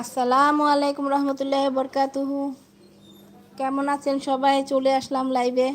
আসসালামু আলাইকুম রহমতুল্লাহ বরকাতুহু। কেমন আছেন সবাই? চলে আসলাম লাইভে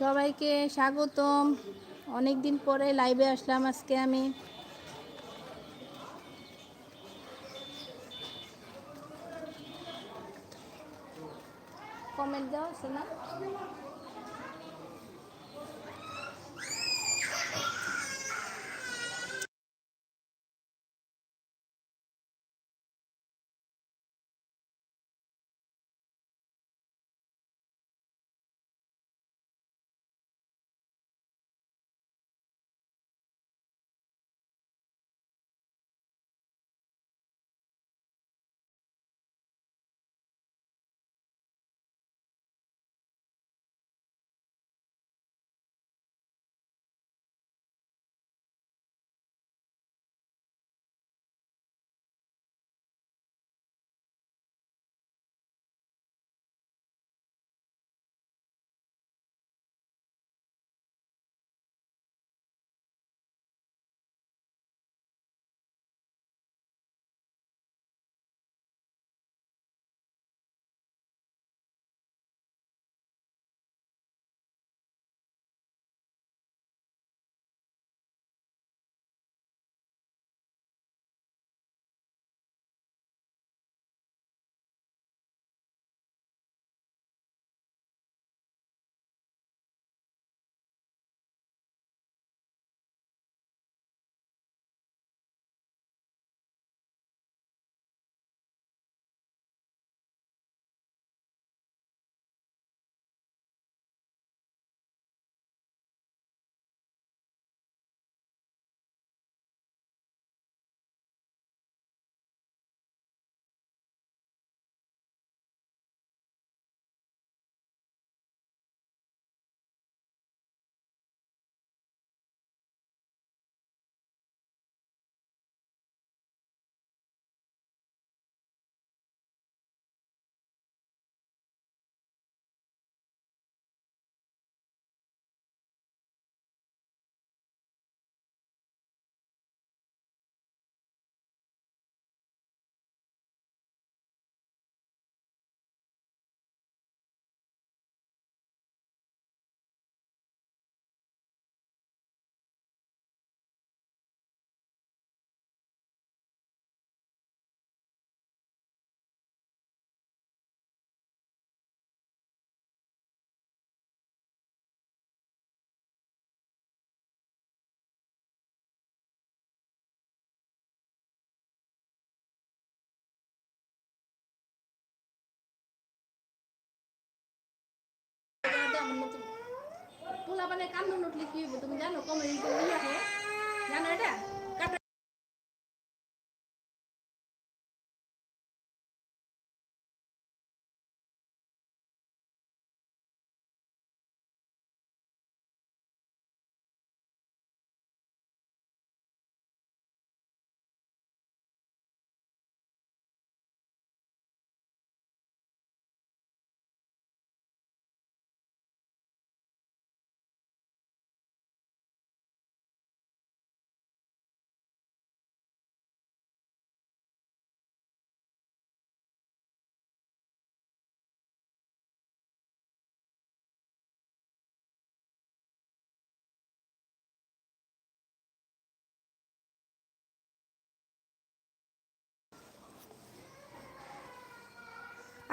সবাইকে স্বাগতম। অনেক দিন পরে লাইভে আসলাম আজকে আমি। কমেন্ট দেওয়া শোনা। পোলা মানে কান্দন উঠলে কি হইব তুমি জানো কমেন্ট করে রাখো জানো এটা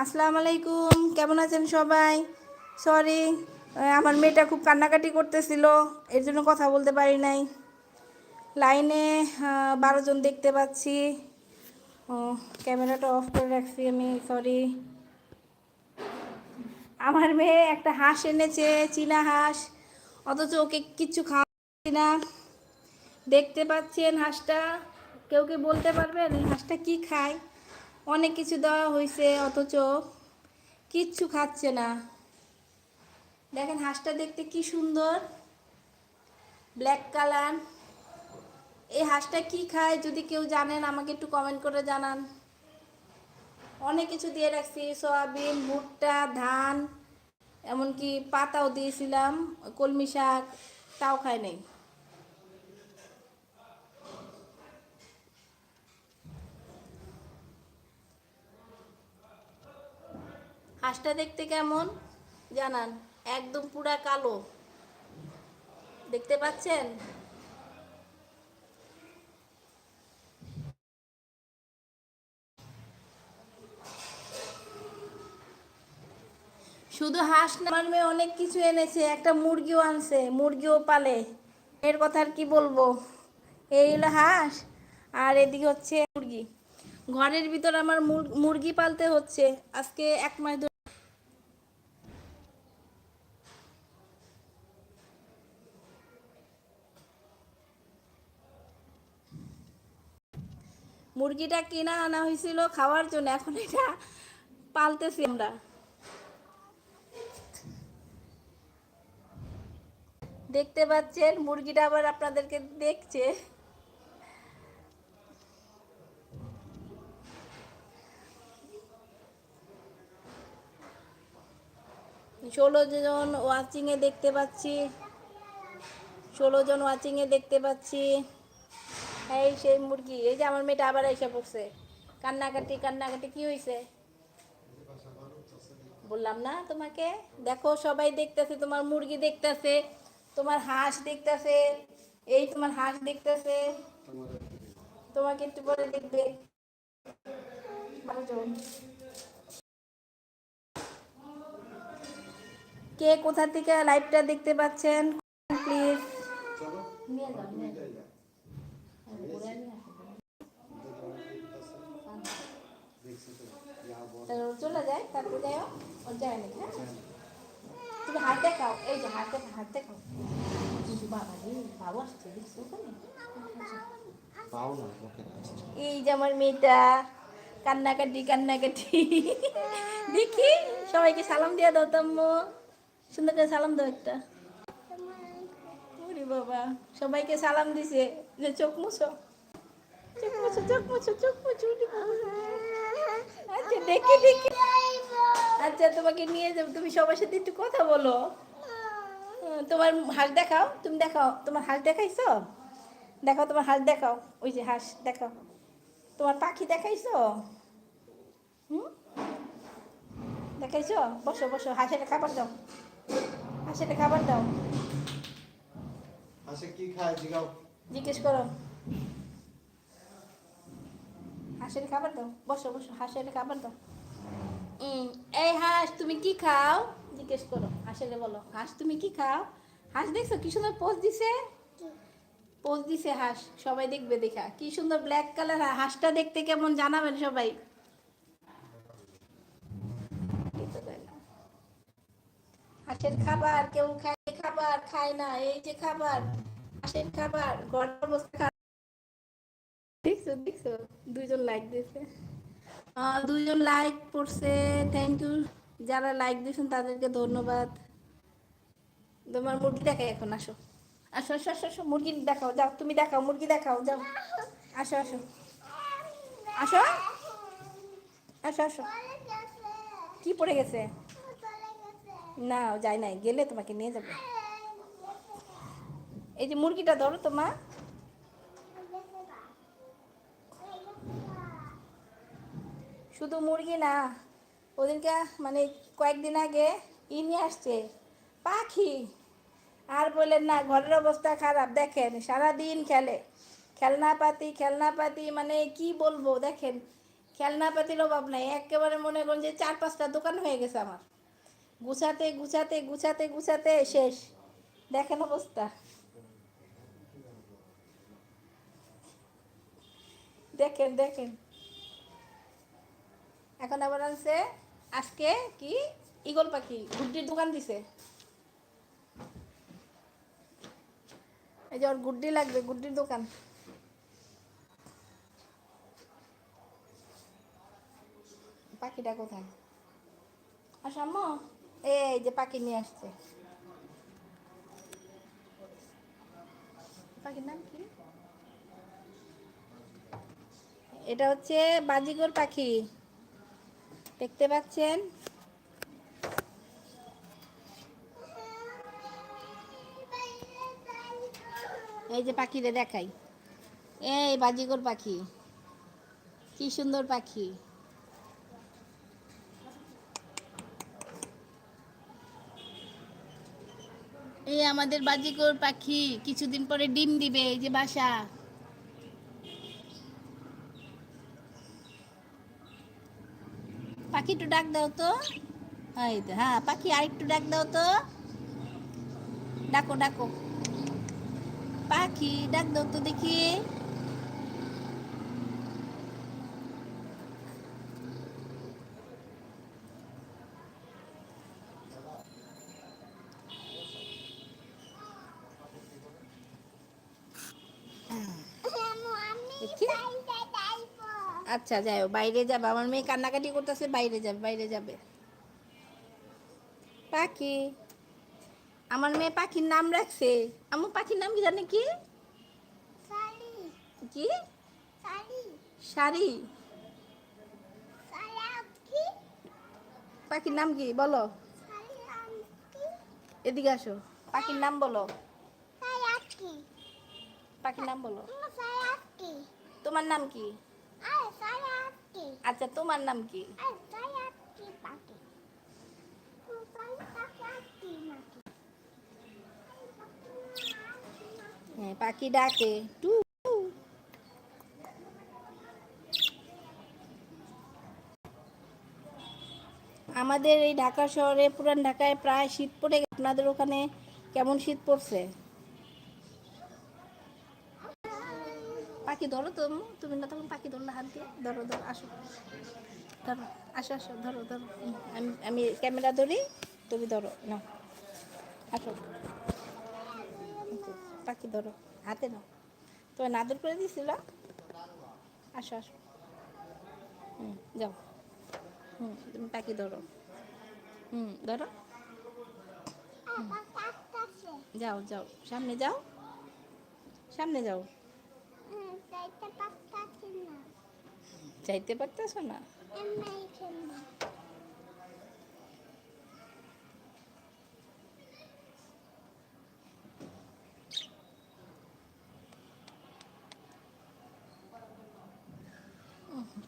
আসসালামু আলাইকুম। কেমন আছেন সবাই? সরি আমার মেয়েটা খুব কান্নাকাটি করতেছিল, এর জন্য কথা বলতে পারি নাই। লাইনে বারো জন দেখতে পাচ্ছি। ও, ক্যামেরাটা অফ করে রাখছি আমি সরি আমার মেয়ে একটা হাঁস এনেছে, চীনা হাঁস। অথচ ওকে কিচ্ছু খাওয়াচ্ছি না। দেখতে পাচ্ছেন হাঁসটা? কেউ কি বলতে পারবেন? হাঁসটা কি খায়? অনেক কিছু দেওয়া হয়েছে অথচ কিচ্ছু খাচ্ছে না। দেখেন হাঁসটা দেখতে কি সুন্দর ব্ল্যাক কালার এই হাঁসটা কি খায় যদি কেউ জানেন, আমাকে একটু কমেন্ট করে জানান। অনেক কিছু দিয়ে রাখছি, সয়াবিন, ভুট্টা, ধান, এমনকি পাতাও দিয়েছিলাম, কলমি শাক, তাও খায় নাই। হাঁসটা দেখতে কেমন? জানান। একদম পুরা কালো। দেখতে পাচ্ছেন? শুধু হাঁস না মেয়ে অনেক কিছু এনেছে। একটা মুরগিও আনছে, মুরগিও পালে। এর কথা আর কি বলব? এই হলো হাঁস, আর এদিকে হচ্ছে মুরগি। ঘরের ভিতর আমার মুর- মুরগি পালতে হচ্ছে। আজকে এক মাস মুরগিটা কিনা আনা হয়েছিল খাওয়ার জন্য, এখন এটা পালতেছি আমরা। দেখতে পাচ্ছেন, মুরগিটা আবার আপনাদেরকে দেখছে। ষোলো জন ওয়াচিংয়ে দেখতে পাচ্ছি। ষোলো জন ওয়াচিংয়ে দেখতে পাচ্ছি। এই সেই মুরগি এই যে আমার মেয়েটা আবার এসে পড়ছে। কান্নাকাটি কান্নাকাটি কি হয়েছে বললাম না তোমাকে? দেখো সবাই দেখতেছে তোমার মুরগি দেখতেছে তোমার হাঁস দেখতেছে এই তোমার হাঁস দেখতেছে। তোমাকে একটু পরে দেখবে। কে কোথা থেকে লাইভটা দেখতে পাচ্ছেন? প্লিজ নিয়ে যাও নিয়ে যাও হ্যাঁ, ঘুরে নিয়ে আসো। তাহলে ও চলে যায় তারপরে যাই ও যায় হ্যাঁ? তুমি হাত দেখাও, এই যে হাত হাত কিন্তু বাবা বাবু আসছে এই যে আমার মেয়েটা, কান্নাকাটি কান্নাকাটি। দেখি, সবাইকে সালাম দিয়ে দাও, তাম্মু। সুন্দর করে সালাম দাও একটা। বাবা, সবাইকে সালাম দিছে যে চোখ মুছো। চোখ মুছো চোখ মুছো চোখ মুছো আচ্ছা দেখি দেখি আচ্ছা তোমাকে নিয়ে যাব, তুমি সবার সাথে একটু কথা বলো। তোমার হাঁস দেখাও, তুমি দেখাও। তোমার হাঁস দেখাইছো? দেখাও, তোমার হাঁস দেখাও। ওই যে হাঁস, দেখাও। তোমার পাখি দেখাইছো? হুম? দেখাইছো? বসো বসো, হাঁসের খাবার দাও। হাঁসের খাবার দাও। আসে কি খায়? জিগাও। জিজ্ঞেস করো। হাঁসের খাবার দাও। বসো বসো। হাঁসের খাবার দাও। এই হাঁস, তুমি কি খাও? জিজ্ঞেস করো। হাঁসের বলো। হাঁস, তুমি কি খাও? হাঁস দেখছ কি সুন্দর পোজ দিছে? পোজ দিছে হাঁস। সবাই দেখবে দেখা। কি সুন্দর ব্ল্যাক কালার হাঁসটা দেখতে কেমন জানাবেন সবাই এই তো দেখলাম। হাঁসের খাবার কেউ খায় খাবার খায় না এই যে খাবার হাঁসের খাবার গড় অবস্থা। দেখছ দেখছ দুইজন লাইক দিয়েছে। দুইজন লাইক করছে থ্যাংক ইউ যারা লাইক দিয়েছেন তাদেরকে ধন্যবাদ। তোমার মুরগি দেখাই এখন আসো। আসো আসো আসো আসো মুরগি দেখাও যাও তুমি দেখাও মুরগি দেখাও যাও। আসো আসো। আসো। আসো আসো। কি পড়ে গেছে? না, যাই নাই, গেলে তোমাকে নিয়ে যাবে। এই যে মুরগিটা ধরো তো, মা। শুধু মুরগি না ওদিনকে মানে কয়েকদিন আগে ই নিয়ে আসছে, পাখি। আর বললেন না, ঘরের অবস্থা খারাপ, দেখেন, সারাদিন খেলে। খেলনাপাতি খেলনাপাতি মানে কি বলব, দেখেন। খেলনাপাতির অভাব নাই, একেবারে মনে করেন যে চার পাঁচটা দোকান হয়ে গেছে আমার। গুছাতে গুছাতে গুছাতে গুছাতে, শেষ। দেখেন অবস্থা। দেখেন দেখেন। এখন আবার আনছে, আজকে কি? ইগল পাখি, গুড্ডির দোকান দিছে। এই যে ওর গুড্ডি লাগবে, গুড্ডির দোকান। পাখিটা কোথায়? আসাম্মা এই যে পাখি নিয়ে আসছে। এটা হচ্ছে বাজিগর পাখি। দেখতে পাচ্ছেন? এই যে পাখিরে দেখাই। এই বাজিগর পাখি। কি সুন্দর পাখি এই আমাদের বাজিকর পাখি কিছুদিন পরে ডিম দিবে এই যে বাসা। পাখি একটু ডাক দাও তো। হ্যাঁ পাখি আরেকটু ডাক দাও তো। ডাকো ডাকো। পাখি, ডাক দাও তো দেখি। আচ্ছা যাও বাইরে যাবে। আমার মেয়ে কান্নাকাটি করতেছে বাইরে যাবে বাইরে যাবে। পাখি। আমার মেয়ে পাখির নাম রাখছে। আমার পাখির নাম কি জানে কি? কি? শাড়ি পাখির নাম কি? বলো। এদিকে আসো। পাখির নাম বলো। পাখির নাম বলো। তোমার নাম কি? আচ্ছা তোমার নাম কি? হ্যাঁ পাখি ডাকে। টু। আমাদের এই ঢাকা শহরে পুরান ঢাকায় প্রায় শীত পড়ে আপনাদের ওখানে কেমন শীত পড়ছে? পাখি ধরো তো তুমি না তখন পাখি ধরো না হাত দিয়ে। ধরো ধরো, আসো। ধরো, আসো আসো, ধরো ধরো। আমি আমি ক্যামেরা ধরি, তুমি ধরো, নাও। আসো। পাখি ধরো, হাতে নাও। তোমার নাদর করে দিয়েছিল। আসো আসো। হুম যাও। হুম তুমি পাখি ধরো। হুম ধরো। যাও যাও। সামনে যাও। সামনে যাও। চাইতে পারতেছো না।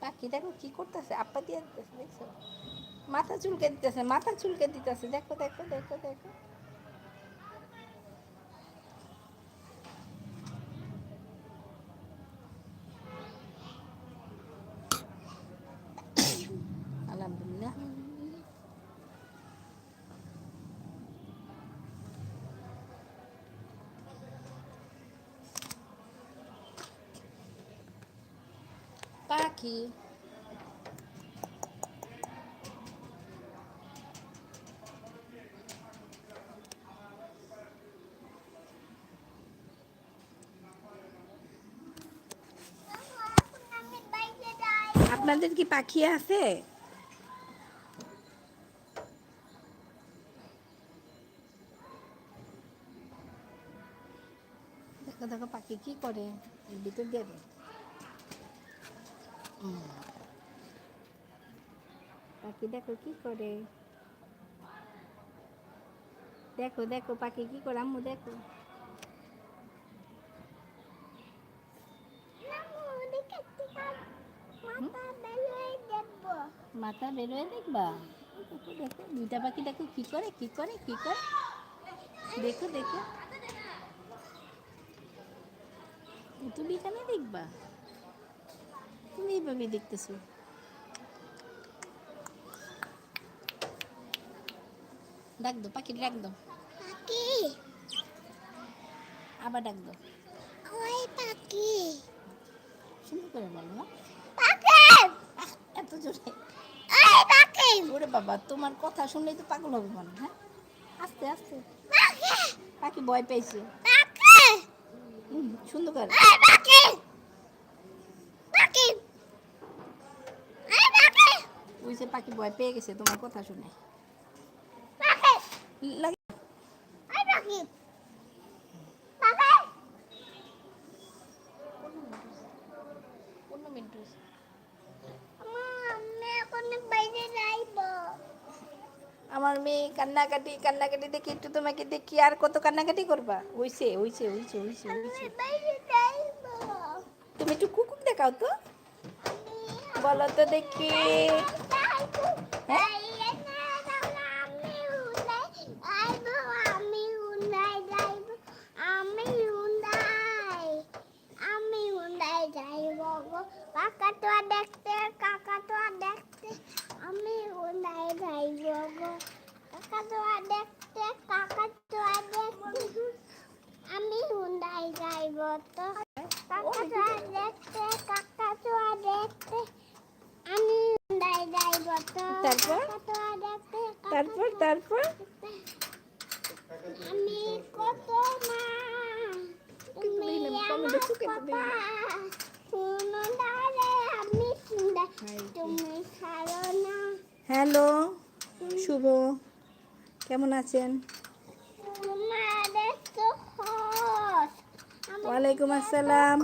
পাখি দেখো কি করতেছে? আপা দিয়ে দিতেছে দেখছ? মাথা চুলকে দিতেছে মাথা চুলকে দিতেছে। দেখো দেখো দেখো দেখো। পাখি আপনাদের কি পাখি আছে? দেখো দেখো পাখি কি করে? ভিতর দিয়ে। পাখি দেখো কি করে? দেখো দেখো পাখি কি করে? আম্মু দেখো। মাথা বেরোয় দেখবা। দেখো দেখো। দুইটা পাখি দেখো কি করে কি করে কি করে? দেখো দেখো। তুমি এখানে দেখবা? তুমি এইভাবে দেখতেছো। ডাক দো পাখি ডাক দো। পাখি? আবার ডাক দো। ওই পাখি। সুন্দর করে বলো না। আহ, এত জোরে। ওরে বাবা তোমার কথা শুনলেই তো পাগল হবে মনে হ্যাঁ আস্তে আস্তে। পাখি! ভয় পেয়েছে। হুম, সুন্দর করে। ওই যে পাখি ভয় পেয়ে গেছে, তোমার কথা শুনে। হয়েছে। আমার মেয়ে কান্নাকাটি কান্নাকাটি দেখি একটু তোমাকে দেখি, আর কত কান্নাকাটি করবা? ওইছে ওইছে ওইছে ওইছে ওইছে তুমি একটু কুকুর দেখাও তো। বলো তো দেখি। কাকাতুয়া দেখতে কাকাতুয়া দেখতে আমি উন্নাই যাইব গো কাকাতুয়া দেখতে কাকাতুয়া দেখতে আমি উন্নাই যাইব তো কাকাতুয়া দেখতে কাকাতুয়া দেখতে। আমি তারপর? তারপর তারপর? আমি কত মা তুমি আমার কমেন্টে চুকে তো পাপা শুনো দাঁড়ে আমি তুমি ছাড়ো না। হ্যালো শুভ। কেমন আছেন? ওয়ালাইকুম আসসালাম।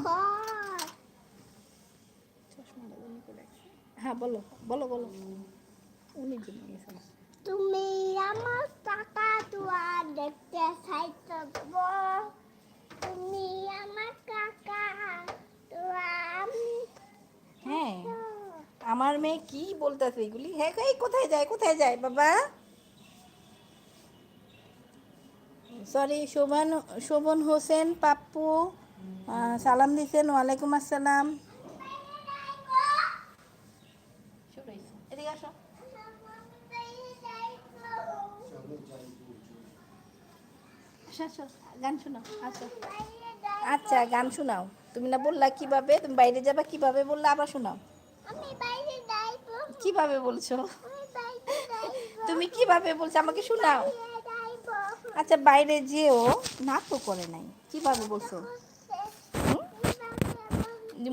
হ্যাঁ বলো বলো বলো। উনি তুমি আমার টাকা তুয়া দেখতে চাইতব তুমি আমার কাকা আমি হ্যাঁ আমার মেয়ে কি বলতেছে এগুলি? হ্যাঁ এই কোথায় যায় কোথায় যায় বাবা? সরি শোভন শোভন হোসেন পাপ্পু সালাম দিছেন ওয়ালাইকুম আসসালাম এদিকে আসো আসো, আসো, গান শোনাও আসো আচ্ছা গান শোনাও। তুমি না বললা কীভাবে তুমি বাইরে যাবা কীভাবে বললা আবার শোনাও। কীভাবে বলছো? তুমি কীভাবে বলছো? আমাকে শোনাও। আচ্ছা বাইরে যেও না তো করে নাই। কীভাবে বলছো?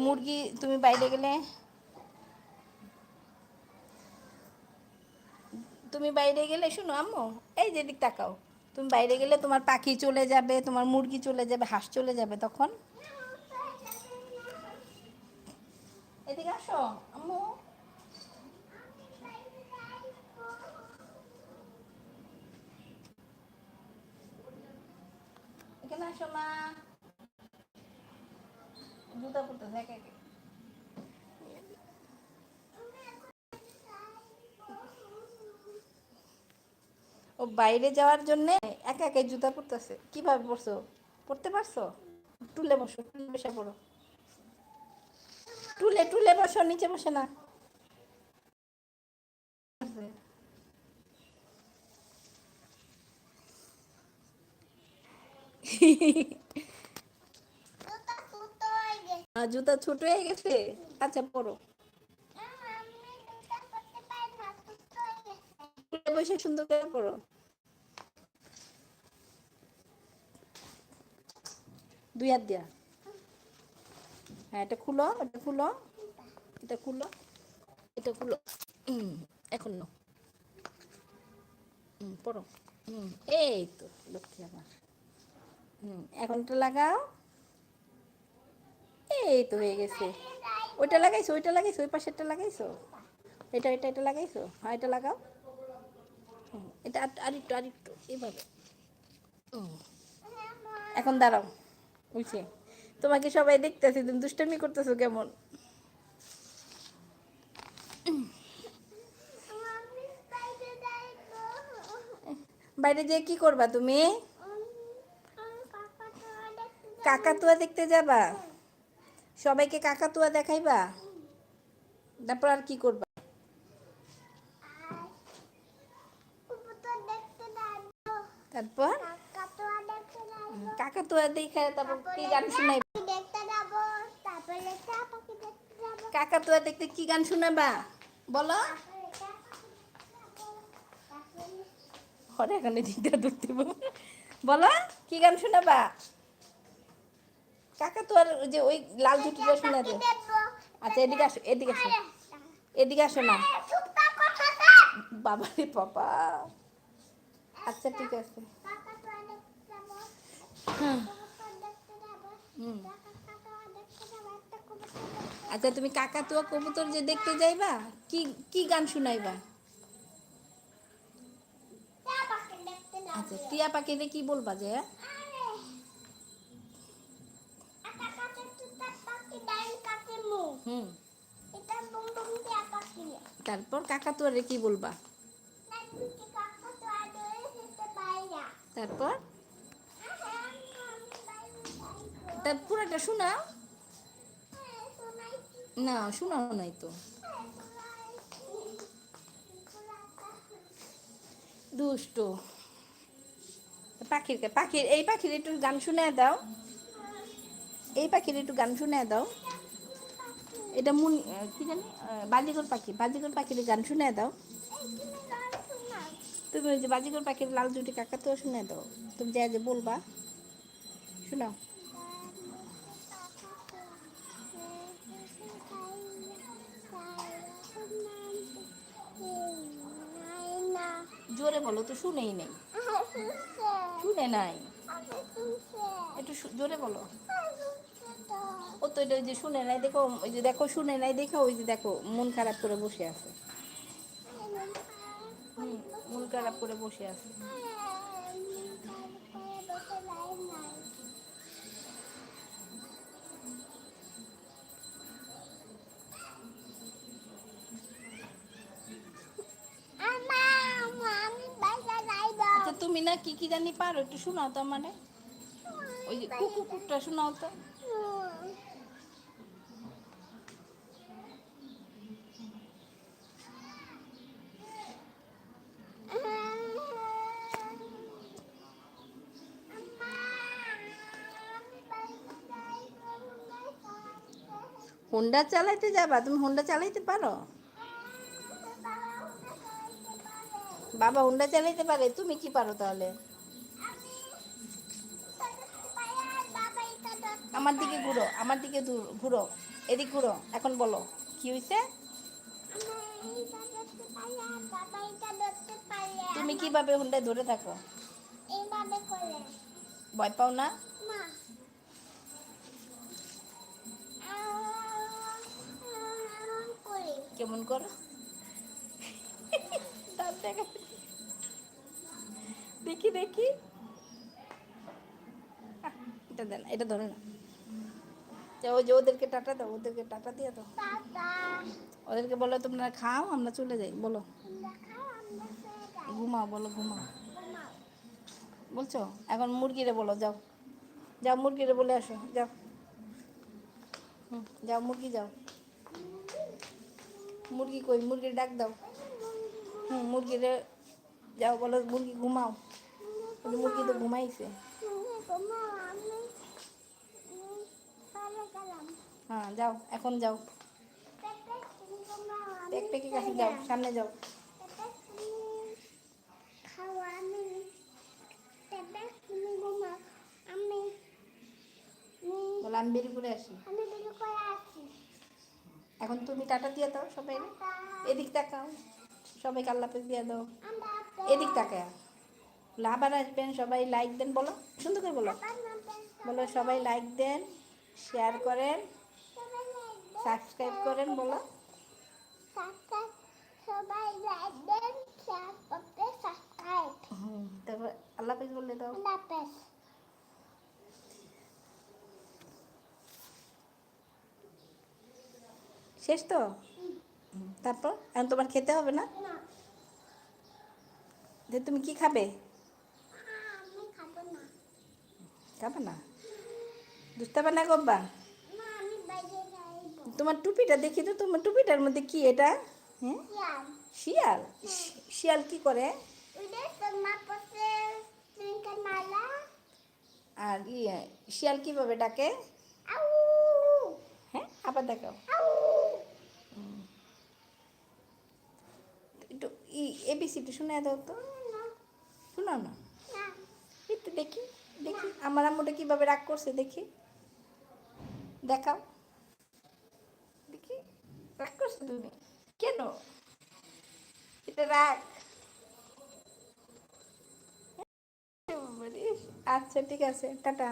মুরগি তুমি বাইরে গেলে? তুমি বাইরে গেলে শুনো আম্মু। এই যে দিক তাকাও। তুমি বাইরে গেলে তোমার পাখি চলে যাবে, তোমার মুরগি চলে যাবে, হাঁস চলে যাবে তখন? এদিকে আসো, আম্মু। এখানে আসো, মা। জুতা একে। ও বাইরে যাওয়ার জন্য একা একাই জুতা পরতেছে। কীভাবে পড়ছো পড়তে পারছ? টুলে বসো, টুলে বসে পড়ো। টুলে টুলে বসো, নিচে বসে না। জুতা ছোট হয়ে গেছে? আচ্ছা পড়ো বসে সুন্দর করে পড়ো দুই হাত দিয়া। হ্যাঁ এটা খুলো এটা খুলো এটা খুলো এটা খুলো। এখন নো হুম পড়ো। হুম এই তো, লক্ষ্মী আমার। হুম এখনটা লাগাও। এই তো হয়ে গেছে। ওইটা লাগাইছো ওইটা লাগাইছো, ওই পাশেরটা লাগাইছো? এটা এটা এটা লাগাইছো? হ্যাঁ এটা লাগাও। এটা আর- আরেকটু আরেকটু এইভাবে হুম। এখন দাঁড়াও। তোমাকে সবাই দেখতেছে, তুমি দুষ্টামি করতেছো কেমন? বাইরে যেয়ে কি করবা তুমি? কাকাতুয়া দেখতে যাবা? সবাইকে কাকাতুয়া দেখাইবা? তারপর আর কি করবা কবুতর দেখতে যাইব তারপর কাকাতুয়া দেখতে যাইব কাকাতুয়া দেখে তারপর কি গান শোনাই চা পাখি দেখতে কি গান শোনাবা? বলো। হরে এখন বলো কি গান শোনাবা? কাকা তো আর ওই যে ওই লাল ঝুটিটা শোনা দে আচ্ছা এদিকে আসো এদিকে আসো। এদিকে আসো না। বাবা রে পাপা আচ্ছা ঠিক আছে। আচ্ছা তুমি কাকাতুয়া কবুতর যে দেখতে যাইবা, কি কি গান শুনাইবা? আচ্ছা টিয়া পাখিরে কি বলবা যে? তারপর কাকাতুয়ারে কি বলবা? তারপর? তার পুরাটা শোনাও না, শোনাও নাই তো। দুষ্ট। পাখির পাখির, এই পাখির একটু গান শুনে দাও। এই পাখির একটু গান শুনে দাও। এটা মুন কি জানি? বাজিকর পাখি। বাজিকর পাখির গান শুনে দাও। তুমি ওই যে বাজিকর পাখির লাল জুটি কাকা তো শুনে দাও। তুমি যা যে বলবা। শোনাও। জোরে বলো তো, শুনেই নেই। শুনে নাই। একটু জোরে বলো। ও তো এটা ওই যে শুনে নাই, দেখো, ওই যে দেখো, শুনে নাই দেখো ওই যে দেখো, মন খারাপ করে বসে আছে। মন খারাপ করে বসে আছে। কি কি জানি পারো, একটু শোনাও তো মানে ওই যে কুকু কুকটা শোনাও তো। হোন্ডা চালাইতে যাবা, তুমি হোন্ডা চালাইতে পারো? বাবা হুন্ডা চালাইতে পারে, তুমি কি পারো তাহলে? আমার দিকে ঘুরো, আমার দিকে ঘুরো, এদিক ঘুরো, এখন বলো, কি হয়েছে তুমি কীভাবে হোন্ডায় ধরে থাকো? ভয় পাও না? কেমন করো? দাঁত দেখা দেখি দেখি। এটা দেন এটা ধরে না। ওই যে ওদেরকে টাটা দাও ওদেরকে টাটা দিয়ে দাও। ওদেরকে বলো তোমরা খাও আমরা চলে যাই। বলো। ঘুমাও বলো ঘুমাও। ঘুমাও। বলছো? এখন মুরগিরে বলো যাও। যাও মুরগিরে বলে আসো যাও। হুম যাও মুরগি যাও। মুরগি কই? মুরগির ডাক দাও। হুম মুরগিরে যাও বলো, মুরগি ঘুমাও। মুরগি তো ঘুমাইছে। হ্যাঁ যাও, এখন যাও। পেটে তুমি ঘুমাও আমি পেক পেকে কাছে যাও, সামনে যাও। বলো, আমি আসি করে আসি। এখন তুমি টাটা দিয়ে দাও সবাই এদিক তাকাও। সবাইকে আল্লাহ দিয়ে দাও। এদিক তাকায়। আবার আসবেন সবাই লাইক দেন, বলো। সুন্দর করে বলো। বলো, সবাই লাইক দেন শেয়ার করেন সাবস্ক্রাইব করেন, বলো। তারপর আল্লাহ বলে দাও। শেষ তো? তারপর? এখন তোমার খেতে হবে না? যে তুমি কি খাবে? না। খাবে না? বুঝতে না গব্বা না আমি বাইরে যাইব। তোমার টুপিটা দেখি তো তোমার টুপিটার মধ্যে কি এটা? হ্যাঁ শিয়াল। শিয়াল? কি করে? আর ইয়ে শিয়াল কীভাবে ডাকে? হ্যাঁ আবার দেখাও। একটু এবিসিটি শুনে দাও তো। না। না। এই তো দেখি দেখি। আমার আম্মুটা কীভাবে রাগ করছে দেখি। দেখাও। দেখি। রাগ করছে তুমি? কেন? এটা রাগ। আচ্ছা ঠিক আছে। টাটা।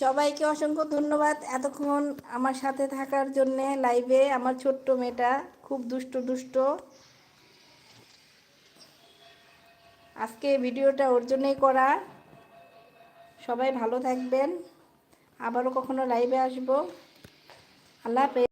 সবাইকে অসংখ্য ধন্যবাদ এতক্ষণ আমার সাথে থাকার জন্য লাইভে আমার ছোট্ট মেয়েটা খুব দুষ্ট দুষ্ট। আজকে ভিডিওটা ওর জন্যই করা। সবাই ভালো থাকবেন। আবারও কখনো লাইভে আসব। আল্লাহ হাফেজ।